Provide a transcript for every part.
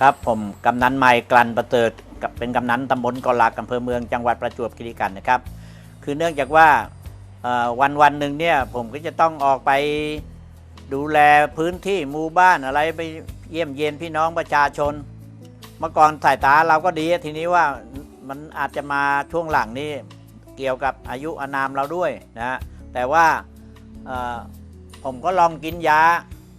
ครับผมกำนันใหม่กลันประเสริฐเป็นกำนันตำบลกอลากอำเภอเมืองจังหวัดประจวบคีรีขันธ์นะครับ คือเนื่องจากว่าวันวันหนึ่งเนี่ยผมก็จะต้องออกไปดูแลพื้นที่หมู่บ้านอะไรไปเยี่ยมเยียนพี่น้องประชาชน เมื่อก่อนสายตาเราก็ดีทีนี้ว่ามันอาจจะมาช่วงหลังนี้เกี่ยวกับอายุอานามเราด้วยนะแต่ว่าผมก็ลองกินยา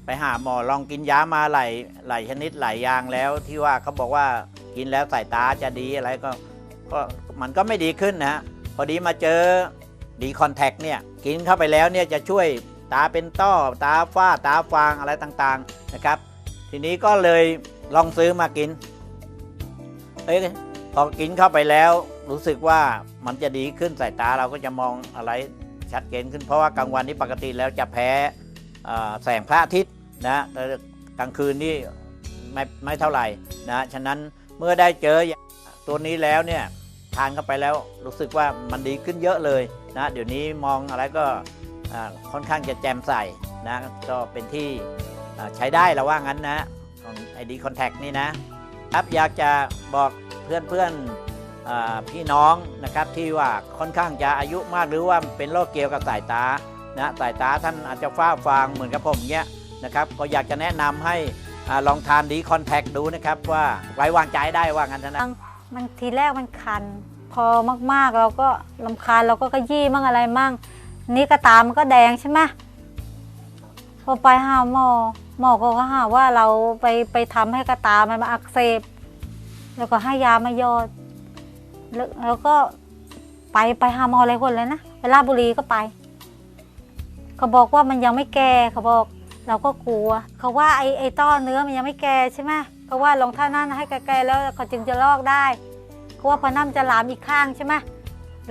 ไปหาหมอลองกินยามาหลายหลายชนิดหลายอย่างแล้ว ที่ว่าเขาบอกว่ากินแล้วสายตาจะดีอะไรก็ก็มันก็ไม่ดีขึ้นนะฮะพอดีมาเจอดีคอนแทคเนี่ยกินเข้าไปแล้วเนี่ยจะช่วยตาเป็นต้อตาฝ้าตาฟางอะไรต่างๆนะครับ ทีนี้ก็เลยลองซื้อมากินเอ้ยพอกินเข้าไปแล้วรู้สึกว่ามันจะดีขึ้นสายตาเราก็จะมองอะไรชัดเจนขึ้นเพราะว่ากลางวันนี้ปกติแล้วจะแพ้แสงพระอาทิตย์ นะแต่กลางคืนนี่ไม่ไม่เท่าไหร่นะฉะนั้นเมื่อได้เจอตัวนี้แล้วเนี่ยทานเข้าไปแล้วรู้สึกว่ามันดีขึ้นเยอะเลยนะเดี๋ยวนี้มองอะไรก็ค่อนข้างจะแจ่มใสนะก็เป็นที่ใช้ได้แล้วว่างั้นนะของไอดีคอนแทคนี่นะครับอยากจะบอกเพื่อนเพื่อนอพี่น้องนะครับที่ว่าค่อนข้างจะอายุมากหรือว่าเป็นโรคเกี่ยวกับสายตานะสายตาท่านอาจจะฟ้าฟางเหมือนกับผมเนี้ย นะครับ ก็อยากจะแนะนำให้อาลองทานดีคอนแทคดูนะครับ ว่าไว้วางใจได้ว่างั้นนะ มันทีแรกมันคัน พอมากๆเราก็ลำคาญเราก็ขยี้มั่งอะไรมั่ง นี่กระตามันก็แดงใช่ไหมพอไปหาหมอหมอก็หาว่าเราไปไปทำให้กระตามันมาอักเสบ แล้วก็ให้ยามายอดแล้วแล้วก็ไปไปหาหมออะไรคนเลยนะไปราชบุรีก็ไป เขาบอกว่ามันยังไม่แก่เขาบอก เราก็กลัวเขาว่าไอ้ไอ้ต้อเนื้อมันยังไม่แก่ใช่ไหมเขาว่าลองท่านั้นให้แก่ๆแล้วเขาจึงจะลอกได้เขาว่าพอน้ำจะหลามอีกข้างใช่ไหม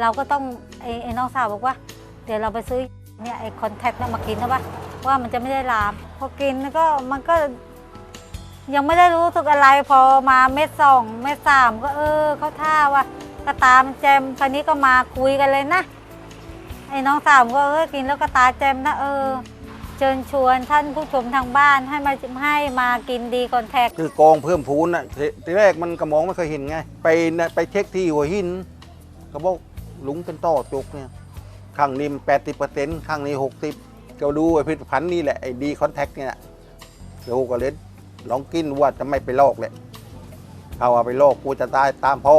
เราก็ต้องไอ้ไอ้น้องสาวบอกว่า เดี๋ยวเราไปซื้อเนี่ยไอ้คอนแทคเนี่ยมากินนะว่าว่ามันจะไม่ได้ลาม พอกินแล้วก็มันก็ ยังไม่ได้รู้สึกอะไรพอมาเม็ดสองเม็ดสามก็เออเขาท่าว่ากระตามแจมคันนี้ก็มาคุยกันเลยนะไอ้น้องสาวก็เออกินแล้วก็ตาแจมนะเออ เชิญชวนท่านผู้ชมทางบ้านให้มาให้มากินดีคอนแทคคือกองเพิ่มพูนอะทีทีแรกมันกระมองไม่เคยเห็นไง ไปนะไปเช็คที่หัวหินเขาบอกลุงเป็นต้อจกเนี่ยข้างนี้แปดสิบเปอร์เซ็นต์ข้างนี้หกสิบก็ดูไอ้ผลิตภัณฑ์นี่แหละไอ้ดีคอนแทคเนี่ยเดี๋ยวก็เล่นลองกินว่าจะไม่ไปลอกเลยเอาเอาไปลอกกูจะตายตามพ่อ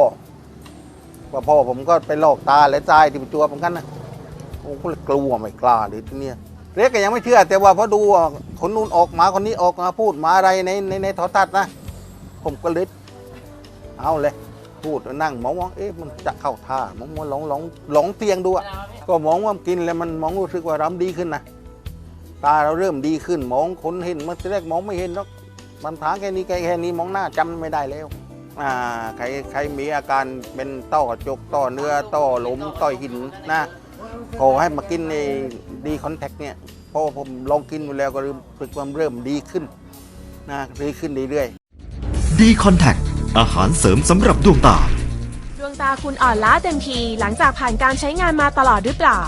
ว่าพ่อผมก็ไปลอกตาและตายที่ตัวผมกันนะโอ้ก็เลยกลัวไม่กล้าเลยทีเนี้ย เล็กก็ยังไม่เชื่อ แต่ว่าพอดูคนนู้นออกมาคนนี้ออกมาพูดมาอะไรในในในทรทัศน์นะ ผมก็เลยเอาเลย พูดนั่งมองว่าเอ๊ะมันจะเข้าท่ามองว่าลองลองลงเตียงดูอะก็มองว่ากินแล้วมันมองรู้สึกว่าราดีขึ้นนะตาเราเริ่มดีขึ้นมองคนเห็นมันแรกมองไม่เห็นหรอกมันทางแค่นี้แค่แค่นี้มองหน้าจำไม่ได้แล้วอ่าใครใครมีอาการเป็นต้อจกต้อเนื้อต้อหลมต้อหินนะขอให้มากินใน ดีคอนแทคเนี่ยเพราะผมลองกินดูแล้วก็รู้สึกว่าเริ่มดีขึ้นนะดีขึ้นเรื่อยๆดีคอนแทคอาหารเสริมสำหรับดวงตา ดวงตาคุณอ่อนล้าเต็มทีหลังจากผ่านการใช้งานมาตลอดหรือเปล่า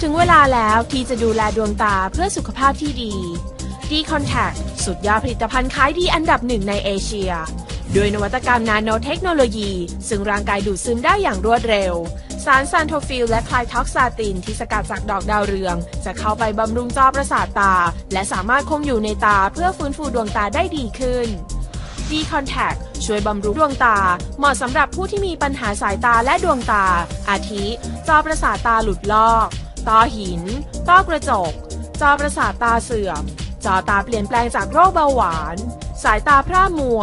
ถึงเวลาแล้วที่จะดูแลดวงตาเพื่อสุขภาพที่ดี D Contact สุดยอดผลิตภัณฑ์ขายดีอันดับหนึ่งในเอเชีย ด้วยนวัตกรรมนาโนเทคโนโลยี ซึ่งร่างกายดูดซึมได้อย่างรวดเร็ว สารซานโทฟิลและคลายท็อกซาตินที่สกัดจากดอกดาวเรือง จะเข้าไปบำรุงจอประสาทตา และสามารถคงอยู่ในตาเพื่อฟื้นฟูดวงตาได้ดีขึ้น D Contact ช่วยบำรุงดวงตา เหมาะสำหรับผู้ที่มีปัญหาสายตาและดวงตา อาทิ จอประสาทตาหลุดลอกต้อหิน ต้อกระจก จอประสาทตาเสื่อม จอตาเปลี่ยนแปลงจากโรคเบาหวาน สายตาพร่ามัว